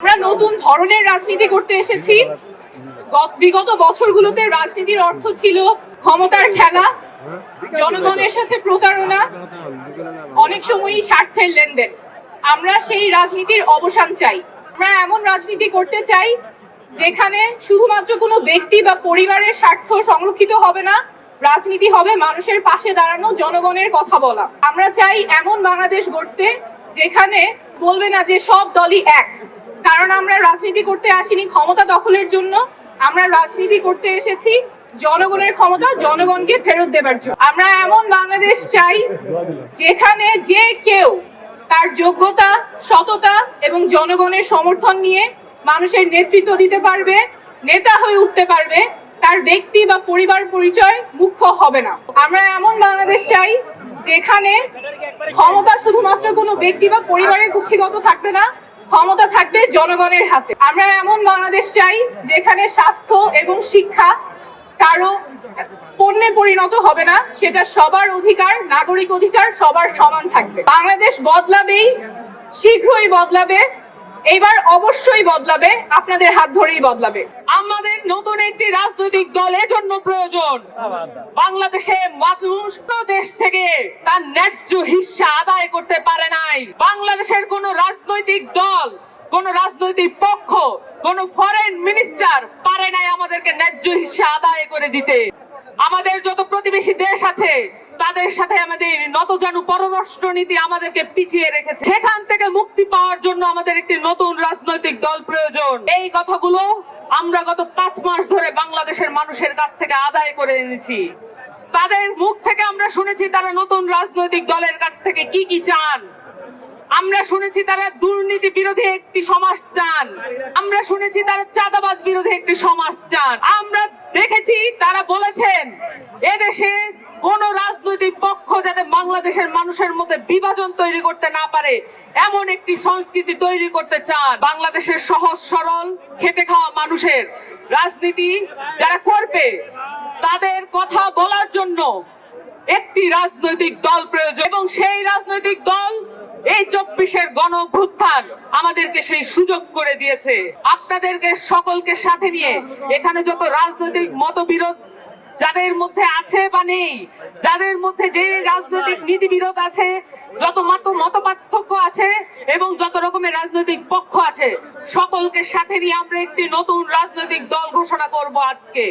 আমরা নতুন ধরনের রাজনীতি করতে এসেছি। বিগত বছরগুলোতে রাজনীতির অর্থ ছিল ক্ষমতার খেলা, জনগণের সাথে প্রতারণা, অনেক সময়ই স্বার্থের লেনদেন। আমরা সেই রাজনীতির অবসান চাই। আমরা এমন রাজনীতি করতে চাই যেখানে শুধুমাত্র কোনো ব্যক্তি বা পরিবারের স্বার্থ সংরক্ষিত হবে না, রাজনীতি হবে মানুষের পাশে দাঁড়ানো, জনগণের কথা বলা। আমরা চাই এমন বাংলাদেশ গড়তে যেখানে বলবে না যে সব দলই এক। কারণ আমরা রাজনীতি করতে আসিনি ক্ষমতা দখলের জন্য। আমরা রাজনীতি করতে এসেছি জনগণের ক্ষমতা, জনগণকে ফেরত দেবার জন্য। আমরা এমন বাংলাদেশ চাই যেখানে যে কেউ তার যোগ্যতা, সততা এবং জনগণের সমর্থন নিয়ে মানুষের নেতৃত্ব দিতে পারবে, নেতা হয়ে উঠতে পারবে, তার ব্যক্তি বা পরিবার পরিচয় মুখ্য হবে না। আমরা এমন বাংলাদেশ চাই যেখানে ক্ষমতা শুধুমাত্র কোনো ব্যক্তি বা পরিবারের কুক্ষিগত থাকবে না ক্ষমতা থাকবে জনগণের হাতে। আমরা এমন বাংলাদেশ চাই যেখানে স্বাস্থ্য এবং শিক্ষা কারও পণ্যে পরিণত হবে না, সেটা সবার অধিকার, নাগরিক অধিকার, সবার সমান থাকবে। বাংলাদেশ বদলাবেই, শীঘ্রই বদলাবে। এবার অবশ্যই বদলাবে, আপনাদের হাত ধরেই বদলাবে। আমাদের নতুন একটি রাজনৈতিক দল এজন্য প্রয়োজন। বাংলাদেশে মানুষ দেশ থেকে তার ন্যায্য হিস্সা আদায় করতে পারে নাই। বাংলাদেশের কোন রাজনৈতিক দল, কোন রাজনৈতিক পক্ষ, কোন ফরেন মিনিস্টার পারে নাই আমাদেরকে ন্যায্য হিস্সা আদায় করে দিতে। আমাদের যত প্রতিবেশী দেশ আছে তাদের সাথে আমাদের নতজানু পররাষ্ট্র নীতি আমাদেরকে পিছিয়ে রেখেছে। সেখান থেকে মুক্তি পাওয়ার জন্য আমাদের একটি নতুন রাজনৈতিক দল প্রয়োজন। এই কথাগুলো আমরা গত পাঁচ মাস ধরে বাংলাদেশের মানুষের কাছ থেকে আদায় করে এনেছি। তাদের মুখ থেকে আমরা শুনেছি তারা নতুন রাজনৈতিক দলের কাছ থেকে কি কি চান। আমরা শুনেছি তারা দুর্নীতি বিরোধী একটি সমাজ চান। আমরা শুনেছি তারা চাঁদাবাজ বিরোধী একটি সমাজ চান। আমরা দেখেছি তারা বলেছেন, এদেশে কোন যাতে বাংলাদেশের মানুষের মধ্যে বিভাজন তৈরি করতে না পারে, এমন একটি সংস্কৃতি তৈরি করতে চান বাংলাদেশের সহজ, সরল, খেটে খাওয়া মানুষের রাজনীতি যারা করবে, তাদের কথা বলার জন্য একটি রাজনৈতিক দল প্রয়োজন। এবং সেই রাজনৈতিক দল এই চব্বিশের গণ আমাদেরকে সেই সুযোগ করে দিয়েছে। আপনাদেরকে সকলকে সাথে নিয়ে এখানে যত রাজনৈতিক মতবিরোধ যাদের মধ্যে আছে বা নেই, যাদের মধ্যে যে রাজনৈতিক নীতিবিরোধ আছে, যত মত মত পার্থক্য আছে এবং যত রকমের রাজনৈতিক পক্ষ আছে, সকলকে সাথে নিয়ে আমরা একটি নতুন রাজনৈতিক দল ঘোষণা করব আজকে।